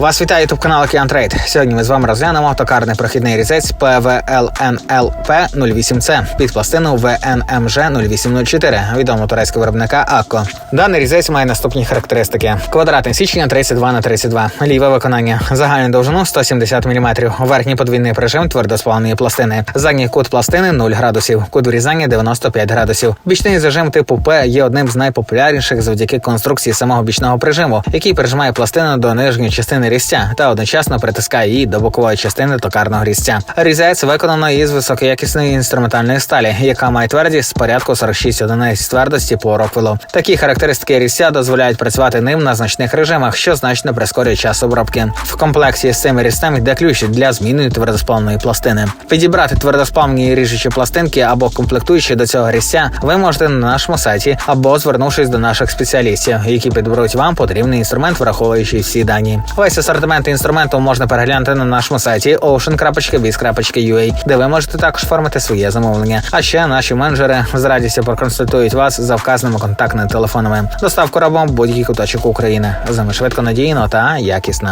Вас вітає ютуб канал Океан. Сьогодні ми з вами розглянемо токарний прохідний різець ПВЛНЛП 08C під пластину ВНМЖ 0804 відомого турецького виробника Акко. Даний різець має наступні характеристики: квадратне січення 32 на 32 ліве виконання, загальну довжину 170 мм, верхній подвійний прижим твердосплавної пластини, задній кут пластини 0 градусів, кут врізання 95 градусів. Бічний зажим типу П є одним з найпопулярніших завдяки конструкції самого бічного прижиму, який прижимає пластину до нижньої частини різця та одночасно притискає її до бокової частини токарного різця. Різець виконано із високоякісної інструментальної сталі, яка має твердість порядку 46 одиниць твердості по роквелу. Такі характеристики різця дозволяють працювати ним на значних режимах, що значно прискорює час обробки. В комплекті з цими різцем йде ключ для зміни твердосплавної пластини. Підібрати твердосплавні ріжучі пластинки або комплектуючі до цього різця ви можете на нашому сайті або звернувшись до наших спеціалістів, які підберуть вам потрібний інструмент, враховуючи всі дані. Весь асортимент інструменту можна переглянути на нашому сайті ocean.biz.ua, де ви можете також формити своє замовлення. А ще наші менеджери з радістю проконсультують вас за вказаними контактними телефонами. Доставку робимо будь-який куточок України. З нами швидко надійно та якісно.